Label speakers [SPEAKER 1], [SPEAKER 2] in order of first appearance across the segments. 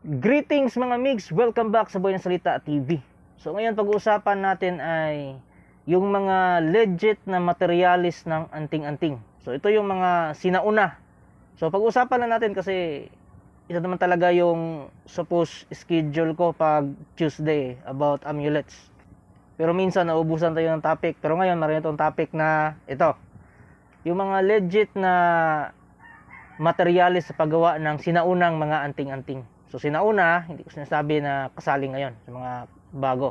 [SPEAKER 1] Greetings mga migs! Welcome back sa Boy ng Salita TV. So ngayon pag-uusapan natin ay yung mga legit na materialis ng anting-anting. So ito yung mga sinauna. So pag-uusapan na natin kasi ito naman talaga yung suppose schedule ko pag Tuesday about amulets. Pero minsan naubusan tayo ng topic. Pero ngayon meron itong topic na ito. Yung mga legit na materialis sa paggawa ng sinaunang mga anting-anting. So sinauna, hindi ko sinasabi na kasali ngayon sa mga bago.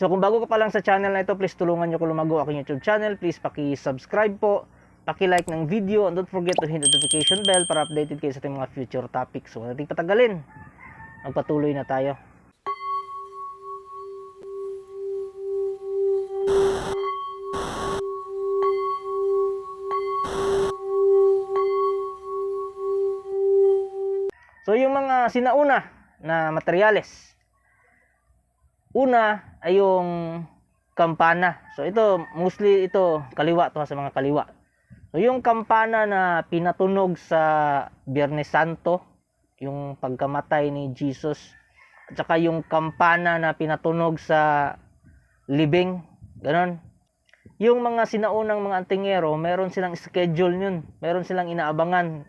[SPEAKER 1] So kung bago ka pa lang sa channel na ito, please tulungan nyo ko lumago aking YouTube channel. Please paki-subscribe po, paki-like ng video, and don't forget to hit the notification bell para updated kayo sa ating mga future topics. So nating patagalin, magpatuloy na tayo. So yung mga sinauna na materyales. Una ay yung kampana. So ito mostly ito kaliwa to sa mga kaliwa. So yung kampana na pinatunog sa Biyernes Santo, yung pagkamatay ni Jesus, at saka yung kampana na pinatunog sa libing, ganon. Yung mga sinaunang mga antingero, meron silang schedule yun. Meron silang inaabangan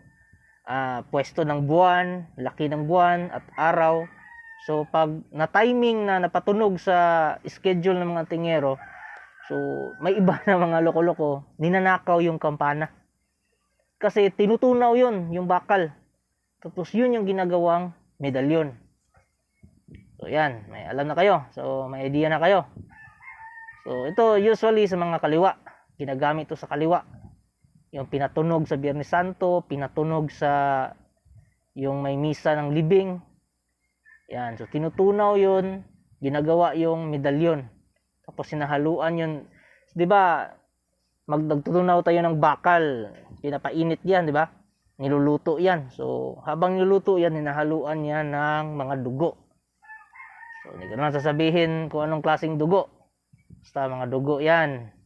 [SPEAKER 1] ah, pwesto ng buwan, laki ng buwan at araw. So pag na timing na napatunog sa schedule ng mga tingero, so may iba na mga loko-loko, ninanakaw yung kampana. Kasi tinutunaw yun, yung bakal. Tapos yun yung ginagawang medalyon. So yan, may alam na kayo. So may idea na kayo. So ito usually sa mga kaliwa, ginagamit to sa kaliwa yung pinatunog sa Biyernes Santo, pinatunog sa yung may misa ng libing. Yan, so tinutunaw yun, ginagawa yung medalyon. Tapos sinahaluan yun. 'Di ba? Magdagtutunaw tayo ng bakal, pinapainit 'yan, 'di ba? Niluluto 'yan. So, habang niluluto 'yan, hinahaluan yan ng mga dugo. So, hindi ko naman sasabihin kung anong klaseng dugo. Basta mga dugo 'yan.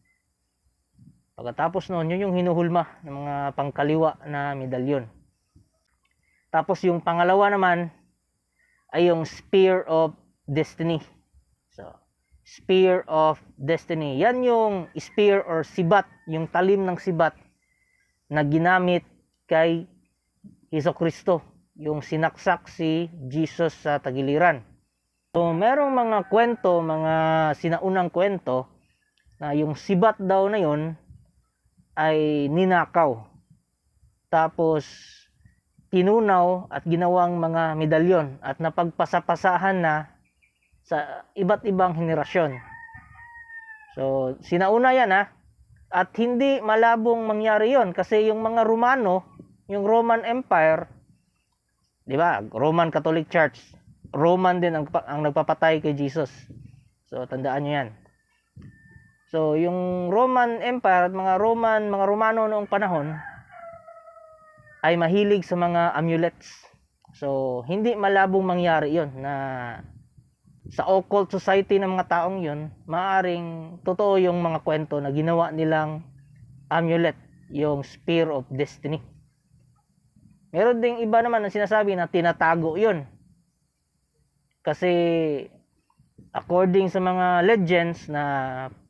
[SPEAKER 1] Pagkatapos noon, yun yung hinuhulma ng mga pangkaliwa na medalyon. Tapos yung pangalawa naman ay yung Spear of Destiny. So, Spear of Destiny. Yan yung spear or sibat, yung talim ng sibat na ginamit kay Heso Kristo, yung sinaksak si Jesus sa tagiliran. So, merong mga kwento, mga sinaunang kwento na yung sibat daw na yon ay ninakaw. Tapos tinunaw at ginawang mga medalyon at napagpasapasahan na sa iba't ibang henerasyon. So, sinauna yan ha. At hindi malabong mangyari yon kasi yung mga Romano, yung Roman Empire, di ba? Roman Catholic Church, Roman din ang, ang nagpapatay kay Jesus. So, tandaan nyo yan. So, yung Roman Empire at mga Roman, mga Romano noong panahon ay mahilig sa mga amulets. So, hindi malabong mangyari 'yon na sa occult society ng mga taong 'yon, maaring totoo yung mga kwento na ginawa nilang amulet, yung Spear of Destiny. Meron ding iba naman na sinasabi na tinatago 'yon. Kasi according sa mga legends na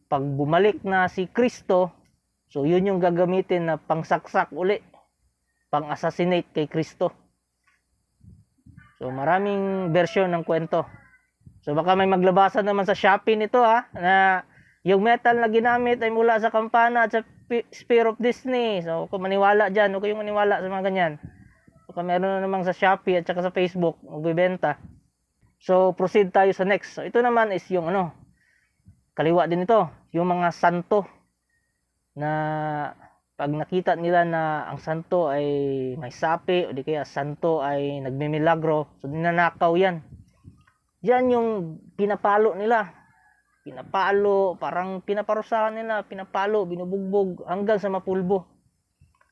[SPEAKER 1] pag bumalik na si Kristo, so yun yung gagamitin na pangsaksak uli, pang-assassinate kay Kristo. So maraming version ng kwento. So baka may maglabasan naman sa Shopee nito ha, na yung metal na ginamit ay mula sa kampana at sa Spear of Disney. So kung maniwala dyan, huwag kayong maniwala sa mga ganyan. Baka meron na namang sa Shopee at saka sa Facebook, magbibenta. So proceed tayo sa next. So ito naman is yung ano, kaliwa din ito, yung mga santo na pag nakita nila na ang santo ay may sapi o di kaya santo ay nagmimilagro, so ninanakaw yan. Yan yung pinapalo nila. Pinapalo, parang pinaparusahan nila, pinapalo, binubugbog hanggang sa mapulbo.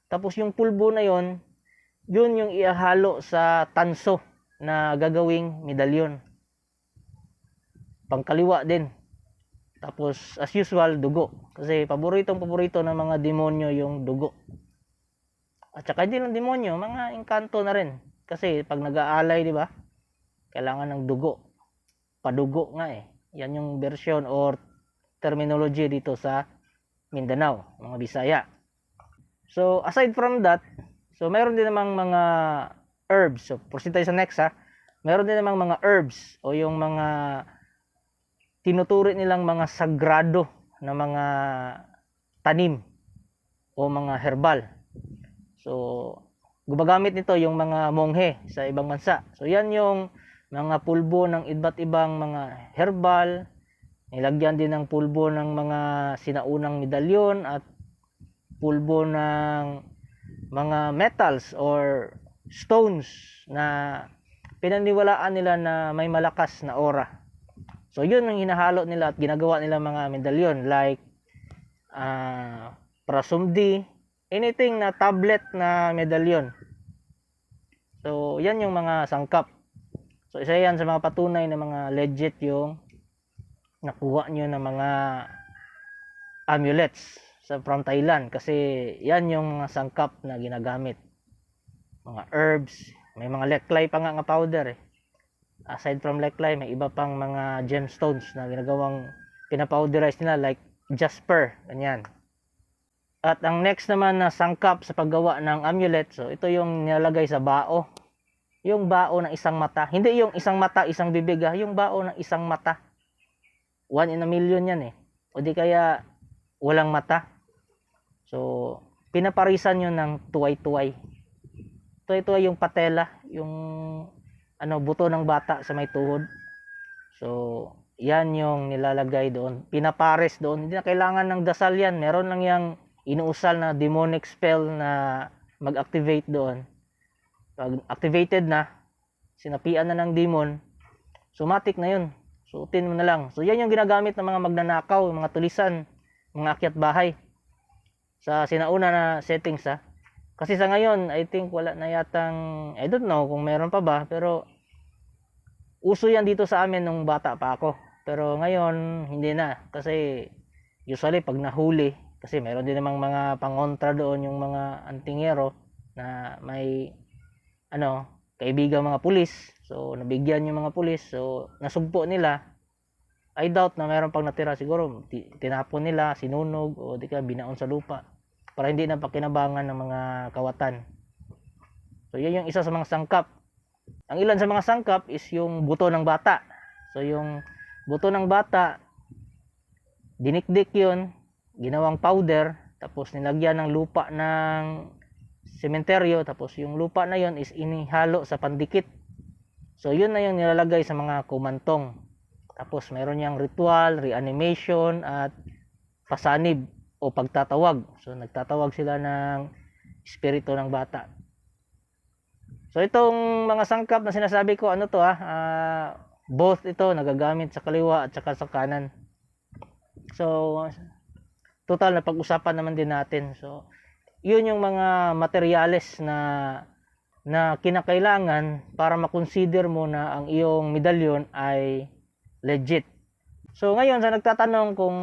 [SPEAKER 1] Tapos yung pulbo na yon, yun yung iahalo sa tanso na gagawing medalyon. Pangkaliwa din. Tapos, as usual, dugo. Kasi paboritong paborito ng mga demonyo yung dugo. At saka hindi lang demonyo, mga engkanto na rin. Kasi pag nag-aalay, di ba? Kailangan ng dugo. Padugo nga eh. Yan yung version or terminology dito sa Mindanao, mga Bisaya. So, aside from that, so meron din namang mga herbs. So, proceed tayo sa next ha. Meron din namang mga herbs o yung mga tinuturi nilang mga sagrado na mga tanim o mga herbal. So, gumagamit nito yung mga monghe sa ibang bansa. So, yan yung mga pulbo ng iba't ibang mga herbal. Nilagyan din ng pulbo ng mga sinaunang medalyon at pulbo ng mga metals or stones na pinaniwalaan nila na may malakas na aura. So yun ang hinahalo nila at ginagawa nila mga medalyon like uh, prasumdi, anything na tablet na medalyon. So yan yung mga sangkap. So isa yan sa mga patunay na mga legit yung nakuha nyo ng mga amulets sa from Thailand kasi yan yung mga sangkap na ginagamit. Mga herbs, may mga leklay pa nga nga powder eh. Aside from leklay, may iba pang mga gemstones na ginagawang pinapowderize nila like jasper, ganyan. At ang next naman na sangkap sa paggawa ng amulet, so ito yung nilalagay sa bao. Yung bao ng isang mata. Hindi yung isang mata, isang bibig ha. Yung bao ng isang mata. One in a million yan eh. O di kaya walang mata. So, pinaparisan yun ng tuway-tuway. Tuway-tuway yung patela, yung ano, buto ng bata sa may tuhod. So, yan yung nilalagay doon. Pinapares doon. Hindi na kailangan ng dasal yan. Meron lang yung inuusal na demonic spell na mag-activate doon. Pag activated na, sinapian na ng demon, somatic na yun. Suotin mo na lang. So, yan yung ginagamit ng mga magnanakaw, mga tulisan, mga akyat bahay. Sa sinauna na settings ha. Kasi sa ngayon, I think wala na yatang, I don't know kung meron pa ba, pero uso yan dito sa amin nung bata pa ako. Pero ngayon, hindi na. Kasi usually pag nahuli, kasi meron din namang mga pangontra doon yung mga antingero na may ano, kaibigan mga pulis. So, nabigyan yung mga pulis. So, nasugpo nila. I doubt na meron pang natira siguro. Tinapon nila, sinunog, o di ka binaon sa lupa para hindi na pakinabangan ng mga kawatan. So yan yung isa sa mga sangkap. Ang ilan sa mga sangkap is yung buto ng bata. So yung buto ng bata, dinikdik yun, ginawang powder, tapos nilagyan ng lupa ng sementeryo, tapos yung lupa na yon is inihalo sa pandikit. So yun na yung nilalagay sa mga kumantong. Tapos meron niyang ritual, reanimation, at pasanib o pagtatawag. So nagtatawag sila ng espiritu ng bata. So itong mga sangkap na sinasabi ko, ano to ah, uh, both ito nagagamit sa kaliwa at saka sa kanan. So total na pag-usapan naman din natin. So yun yung mga materyales na na kinakailangan para makonsider mo na ang iyong medalyon ay legit. So ngayon sa nagtatanong kung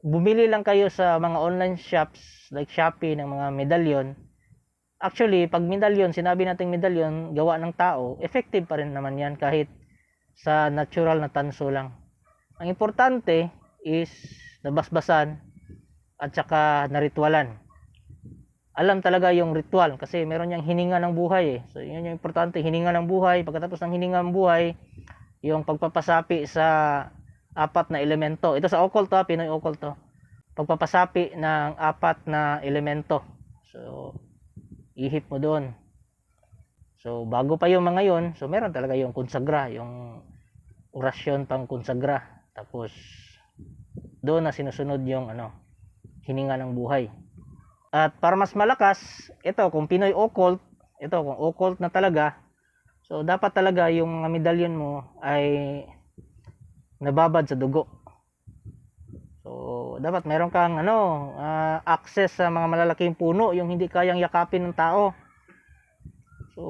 [SPEAKER 1] bumili lang kayo sa mga online shops like Shopee ng mga medalyon, actually, pag medalyon, sinabi nating medalyon, gawa ng tao, effective pa rin naman yan kahit sa natural na tanso lang. Ang importante is nabasbasan at saka naritwalan. Alam talaga yung ritual kasi meron niyang hininga ng buhay eh. So yun yung importante, hininga ng buhay. Pagkatapos ng hininga ng buhay, yung pagpapasapi sa apat na elemento. Ito sa occult to, Pinoy occult to. Pagpapasapi ng apat na elemento. So, ihip mo doon. So, bago pa yung mga yon, so meron talaga yung konsagra, yung orasyon pang konsagra. Tapos, doon na sinusunod yung ano, hininga ng buhay. At para mas malakas, ito kung Pinoy occult, ito kung occult na talaga, so dapat talaga yung mga medalyon mo ay nababad sa dugo. So, dapat meron kang ano, uh, access sa mga malalaking puno, yung hindi kayang yakapin ng tao. So,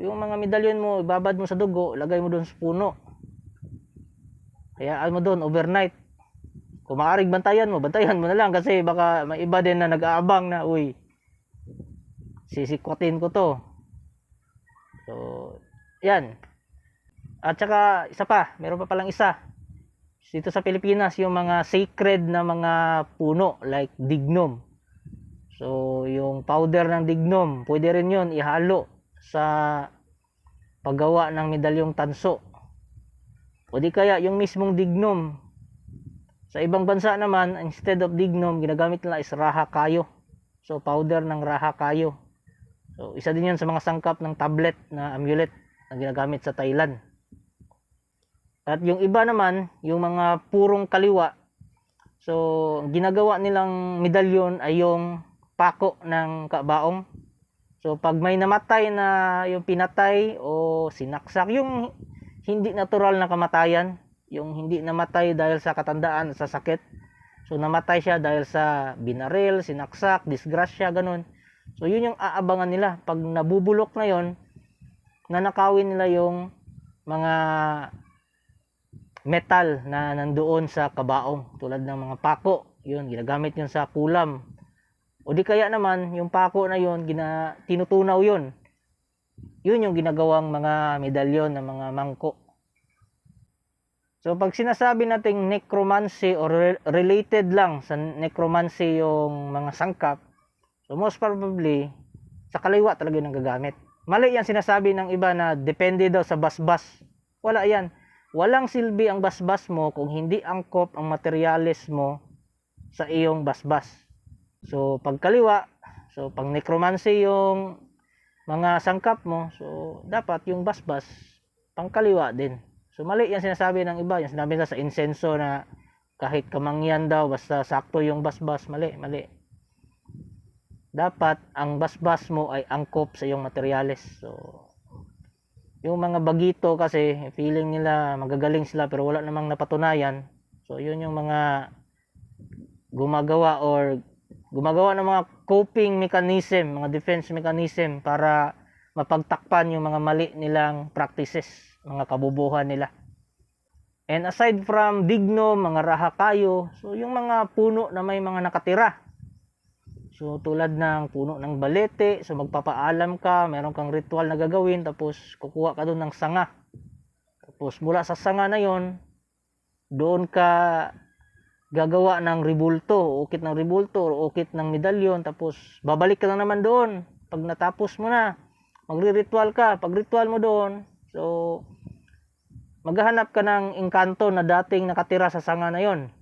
[SPEAKER 1] yung mga medalyon mo, ibabad mo sa dugo, lagay mo doon sa puno. Hayaan mo doon overnight. Kung maaaring bantayan mo, bantayan mo na lang kasi baka may iba din na nag-aabang na, uy, sisikwatin ko to. So, Yan. At saka, isa pa, meron pa palang isa. Dito sa Pilipinas, yung mga sacred na mga puno, like dignum. So, yung powder ng dignum, pwede rin yun ihalo sa paggawa ng medalyong tanso. O di kaya, yung mismong dignum. Sa ibang bansa naman, instead of dignum, ginagamit nila is raha kayo. So, powder ng raha kayo. So, isa din yun sa mga sangkap ng tablet na amulet na ginagamit sa Thailand. At yung iba naman, yung mga purong kaliwa, so ginagawa nilang medalyon ay yung pako ng kabaong. So pag may namatay na yung pinatay o sinaksak, yung hindi natural na kamatayan, yung hindi namatay dahil sa katandaan, sa sakit. So namatay siya dahil sa binaril, sinaksak, disgrasya, ganun. So yun yung aabangan nila. Pag nabubulok na yon, nanakawin nila yung mga metal na nandoon sa kabaong tulad ng mga pako. Yun ginagamit yun sa kulam. O di kaya naman yung pako na yun gina, tinutunaw yun. Yun yung ginagawang mga medalyon ng mga mangko. So pag sinasabi nating necromancy or re- related lang sa necromancy yung mga sangkap so most probably sa kaliwa talaga yung nagagamit mali yan sinasabi ng iba na depende daw sa basbas. Wala yan Walang silbi ang basbas mo kung hindi angkop ang materyales mo sa iyong basbas. So, pag kaliwa, so pag necromancy yung mga sangkap mo, so dapat yung basbas pangkaliwa din. So, mali yan sinasabi ng iba. Yung sinabi sa insenso na kahit kamangyan daw, basta sakto yung basbas, mali, mali. Dapat ang basbas mo ay angkop sa iyong materyales. So, yung mga bagito kasi feeling nila magagaling sila pero wala namang napatunayan. So yun yung mga gumagawa or gumagawa ng mga coping mechanism mga defense mechanism para mapagtakpan yung mga mali nilang practices mga kabubuhan nila. And aside from digno mga rahakayo so yung mga puno na may mga nakatira So tulad ng puno ng balete, so magpapaalam ka, meron kang ritual na gagawin, tapos kukuha ka doon ng sanga. Tapos mula sa sanga na yon, doon ka gagawa ng ribulto, ukit ng ribulto, ukit ng medalyon, tapos babalik ka lang naman doon. Pag natapos mo na, magri-ritual ka. Pag ritual mo doon, so maghahanap ka ng engkanto na dating nakatira sa sanga na yon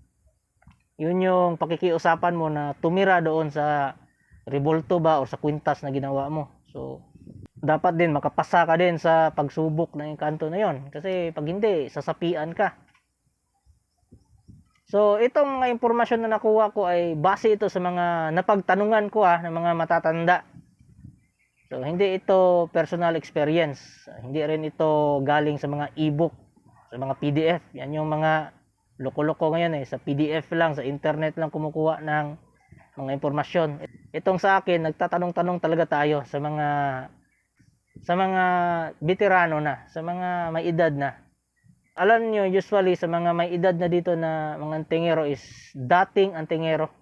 [SPEAKER 1] yun yung pakikiusapan mo na tumira doon sa revolto ba o sa kwintas na ginawa mo. So, dapat din makapasa ka din sa pagsubok ng kanto na yon kasi pag hindi sasapian ka. So itong mga impormasyon na nakuha ko ay base ito sa mga napagtanungan ko ah ng mga matatanda. So hindi ito personal experience. Hindi rin ito galing sa mga ebook sa mga PDF yan yung mga loko-loko ngayon eh. Sa PDF lang sa internet lang kumukuha ng mga impormasyon. Itong sa akin nagtatanong-tanong talaga tayo sa mga sa mga veterano na sa mga may edad na. Alam nyo usually sa mga may edad na dito na mga antingero is dating antingero.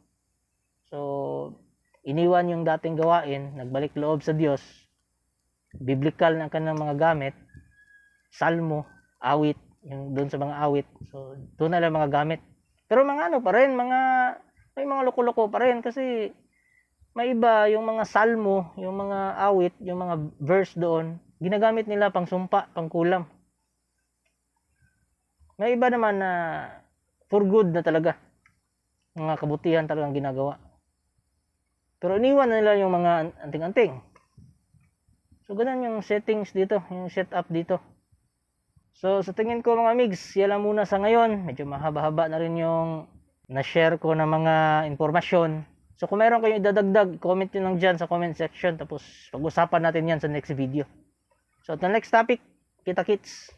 [SPEAKER 1] So iniwan yung dating gawain nagbalik loob sa Diyos biblical na kanilang mga gamit salmo awit yung doon sa mga awit. So, doon na lang mga gamit. Pero mga ano pa rin, mga may mga loko-loko pa rin kasi may iba yung mga salmo, yung mga awit, yung mga verse doon, ginagamit nila pang sumpa, pang kulam. May iba naman na for good na talaga. Mga kabutihan talagang ginagawa. Pero iniwan nila yung mga anting-anting. So, ganun yung settings dito, yung setup dito. So, sa tingin ko mga migs, yan lang muna sa ngayon. Medyo mahaba-haba na rin yung na-share ko na mga informasyon. So, kung meron kayong idadagdag, comment nyo lang dyan sa comment section. Tapos, pag-usapan natin yan sa next video. So, at the next topic, kita kits.